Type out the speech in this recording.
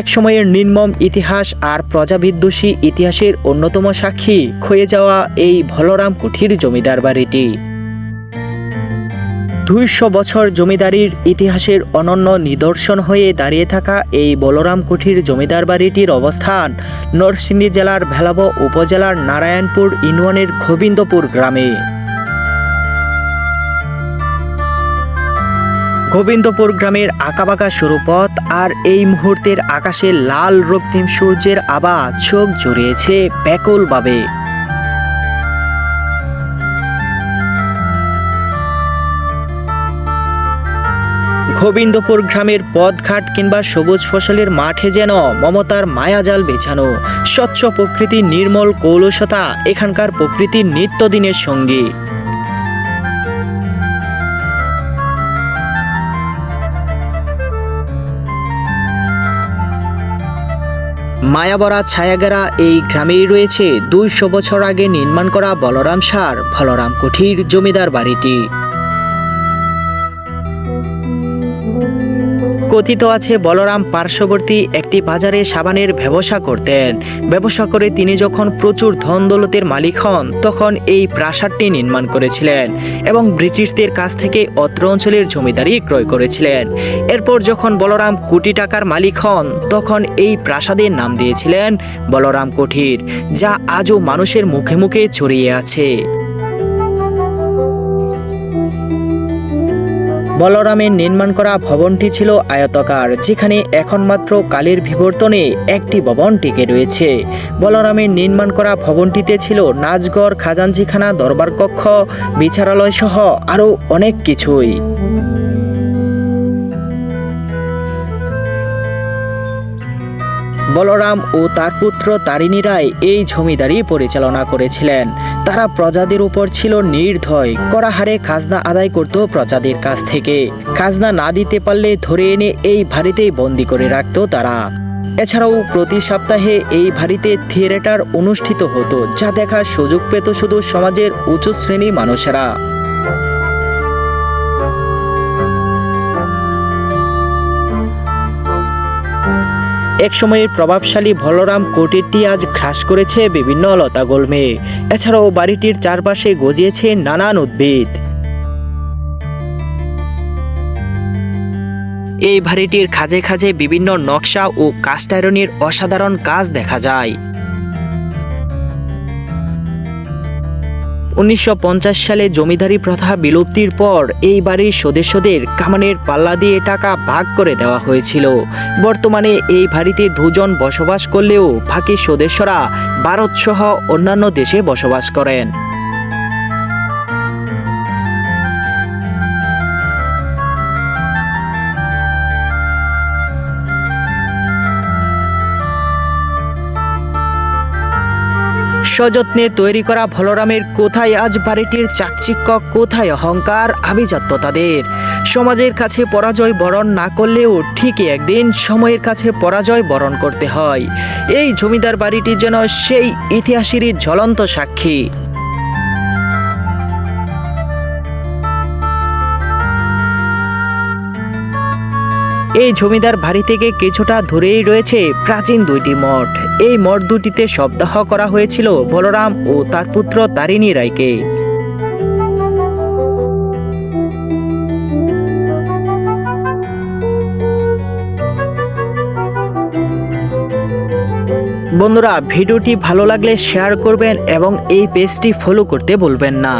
এক সময়ের নির্মম ইতিহাস আর প্রজাবিদ্বেষী ইতিহাসের অন্যতম সাক্ষী ক্ষয়ে যাওয়া এই ভলরাম কুঠির জমিদার বাড়িটি। দুইশো বছর জমিদারির ইতিহাসের অনন্য নিদর্শন হয়ে দাঁড়িয়ে থাকা এই বলরাম কুঠির জমিদার বাড়িটির অবস্থান নরসিংদী জেলার ভেলাব উপজেলার নারায়ণপুর ইউনিয়নের গোবিন্দপুর গ্রামে। গোবিন্দপুর গ্রামের আঁকাবাঁকা সুরপথ আর এই মুহূর্তের আকাশে লাল রক্তিম সূর্যের আবা চোখ জড়িয়েছে ব্যাকুলভাবে। গোবিন্দপুর গ্রামের পথঘাট কিংবা সবুজ ফসলের মাঠে যেন মমতার মায়াজাল বেছানো, স্বচ্ছ প্রকৃতির নির্মল কৌলসতা এখানকার প্রকৃতির নিত্যদিনের সঙ্গী। মায়াবরা ছায়াগেরা এই গ্রামেই রয়েছে। দুইশো বছর আগে নির্মাণ করা বলরাম সার বলরাম কুঠির জমিদার বাড়িটি। কথিত আছে, বলরাম পার্শ্ববর্তী একটি বাজারে সাবানের ব্যবসা করতেন। ব্যবসা করে তিনি যখন প্রচুর ধন দৌলতের মালিক হন, তখন এই প্রাসাদটি নির্মাণ করেছিলেন এবং ব্রিটিশদের কাছ থেকে অত্র অঞ্চলের জমিদারি ক্রয় করেছিলেন। এরপর যখন বলরাম কোটি টাকার মালিক হন, তখন এই প্রাসাদের নাম দিয়েছিলেন বলরাম কুঠির যা আজও মানুষের মুখে মুখে ছড়িয়ে আছে। বলরামের নির্মাণ করা ভবনটি ছিল আয়তাকার, যেখানে এখন মাত্র কালের বিবর্তনে একটি ভবন টিকে রয়েছে। বলরামের নির্মাণ করা ভবনটিতে ছিল নাজগড় খাজাঞ্জিখানা দরবার কক্ষ, বিচারালয় সহ আরও অনেক কিছুই। বলরাম ও তার পুত্র তারিণী রায় এই জমিদারি পরিচালনা করেছিলেন। তারা প্রজাদের উপর ছিল নির্ধয় করাহারে খাজনা আদায় করত প্রজাদের কাছ থেকে। খাজনা না দিতে পারলে ধরে এনে এই ভারিতেই বন্দি করে রাখত তারা। এছাড়াও প্রতি সপ্তাহে এই ভারিতে থিয়েটার অনুষ্ঠিত হতো, যা দেখার সুযোগ পেত শুধু সমাজের উঁচু শ্রেণি মানুষেরা। একসময়ের প্রভাবশালী বলরাম কোটিরটি আজ ঘ্রাস করেছে বিভিন্ন লতা গোলমে এছাড়াও বাড়িটির চারপাশে গজিয়েছে নানান উদ্ভিদ। এই বাড়িটির খাজে খাজে বিভিন্ন নকশা ও কাস্টায়রনের অসাধারণ কাজ দেখা যায়। উনিশশো পঞ্চাশ সালে জমিদারি প্রথা বিলুপ্তির পর এই বাড়ির সদস্যদের কামানের পাল্লা দিয়ে টাকা ভাগ করে দেওয়া হয়েছিল। বর্তমানে এই বাড়িতে দুজন বসবাস করলেও বাকি সদস্যরা ভারতসহ অন্যান্য দেশে বসবাস করেন। সযত্নে তৈরি করা ভলরামের কোথায় আজ বাড়িটির চাকচিক্য, কোথায় অহংকার আভিজাত্য তাদের সমাজের কাছে পরাজয় বরণ না করলেও ঠিকই একদিন সময়ের কাছে পরাজয় বরণ করতে হয়। এই জমিদার বাড়িটি যেন সেই ইতিহাসেরই জ্বলন্ত সাক্ষী। এই জমিদার বাড়ি থেকে কিছুটা দূরেই রয়েছে প্রাচীন দুইটি মঠ। এই মঠ দুটিতে শবদাহ করা হয়েছিল বলরাম ও তার পুত্র তারিণী রায়কে। বন্ধুরা, ভিডিওটি ভালো লাগলে শেয়ার করবেন এবং এই পেজটি ফলো করতে ভুলবেন না।